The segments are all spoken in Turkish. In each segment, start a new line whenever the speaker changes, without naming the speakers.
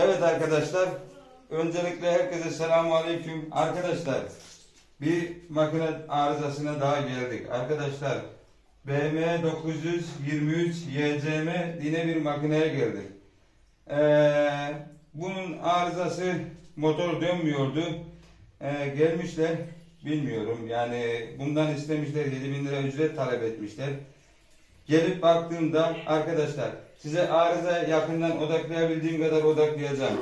Evet arkadaşlar, öncelikle herkese selamun aleyküm. Arkadaşlar, bir makine arızasına daha geldik. Arkadaşlar, BM 923 YCM yine bir makineye geldik. Ee, bunun arızası motor dönmüyordu. Ee, gelmişler, bilmiyorum yani bundan istemişler 7000 lira ücret talep etmişler. Gelip baktığımda arkadaşlar size arıza yakından odaklayabildiğim kadar odaklayacağım.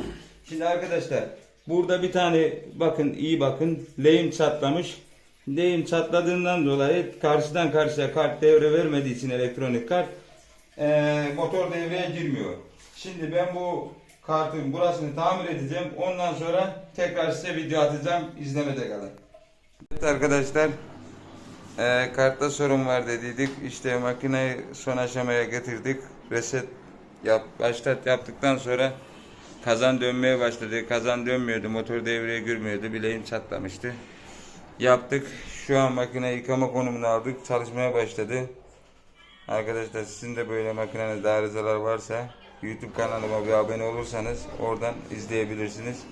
Şimdi arkadaşlar burada bir tane bakın iyi bakın lehim çatlamış. Lehim çatladığından dolayı karşıdan karşıya kart devre vermediği için elektronik kart eee, motor devreye girmiyor. Şimdi ben bu kartın burasını tamir edeceğim. Ondan sonra tekrar size video atacağım. İzlemede kalın. Evet arkadaşlar ee, kartta sorun var dediydik. İşte makineyi son aşamaya getirdik. Reset yap, başlat yaptıktan sonra kazan dönmeye başladı. Kazan dönmüyordu. Motor devreye girmiyordu. Bileğim çatlamıştı. Yaptık. Şu an makine yıkama konumunu aldık. Çalışmaya başladı. Arkadaşlar sizin de böyle makinenizde arızalar varsa YouTube kanalıma bir abone olursanız oradan izleyebilirsiniz.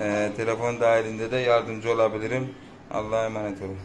Ee, telefon dahilinde de yardımcı olabilirim. Allah'a emanet olun.